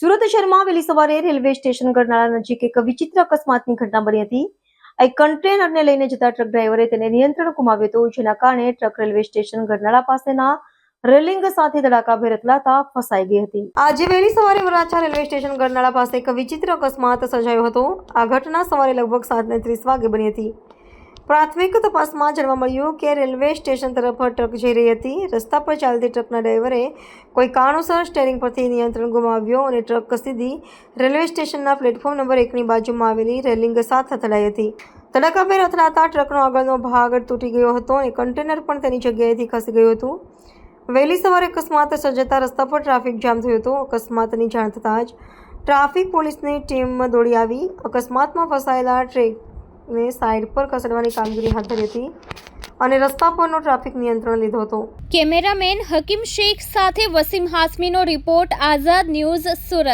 સુરત શહેરમાં વહેલી સવારે રેલવે સ્ટેશન ગરનાળા નજીક એક વિચિત્ર અકસ્માતની ઘટના બની હતી. એક કન્ટેનરને લઈને જતા ટ્રક ડ્રાઈવરે તેને નિયંત્રણ ગુમાવ્યું હતું, જેના કારણે ટ્રક રેલવે સ્ટેશન ગરનાળા પાસેના રેલિંગ સાથે ધડાકાભેર અથડાતા ફસાઈ ગઈ હતી. આજે વહેલી સવારે વરાછા રેલવે સ્ટેશન ગરનાળા પાસે એક વિચિત્ર અકસ્માત સર્જાયો હતો. આ ઘટના સવારે લગભગ સાત ને ત્રીસ વાગે બની હતી. પ્રાથમિક તપાસમાં જાણવા મળ્યું કે રેલવે સ્ટેશન તરફ ટ્રક જઈ રહી હતી. રસ્તા પર ચાલતી ટ્રકના ડ્રાઈવરે કોઈ કારણોસર સ્ટેરિંગ પરથી નિયંત્રણ ગુમાવ્યો અને ટ્રક સીધી રેલવે સ્ટેશનના પ્લેટફોર્મ નંબર એકની બાજુમાં આવેલી રેલિંગ સાથે અથડાઈ હતી. તડકાભેર અથડાતા ટ્રકનો આગળનો ભાગ તૂટી ગયો હતો અને કન્ટેનર પણ તેની જગ્યાએથી ખસી ગયું હતું. વહેલી સવારે અકસ્માત સર્જાતા રસ્તા પર ટ્રાફિક જામ થયો હતો. અકસ્માતની જાણ થતાં જ ટ્રાફિક પોલીસની ટીમ દોડી આવી. અકસ્માતમાં ફસાયેલા ટ્રેકને સાઈડ પર ખસેડવાની કામગીરી હાથ ધરી હતી અને રસ્તા પરનો ટ્રાફિક નિયંત્રણ લીધો હતો. કેમેરામેન હકીમ શેખ સાથે વસીમ હાસમીનો રિપોર્ટ આઝાદ ન્યૂઝ સુરત.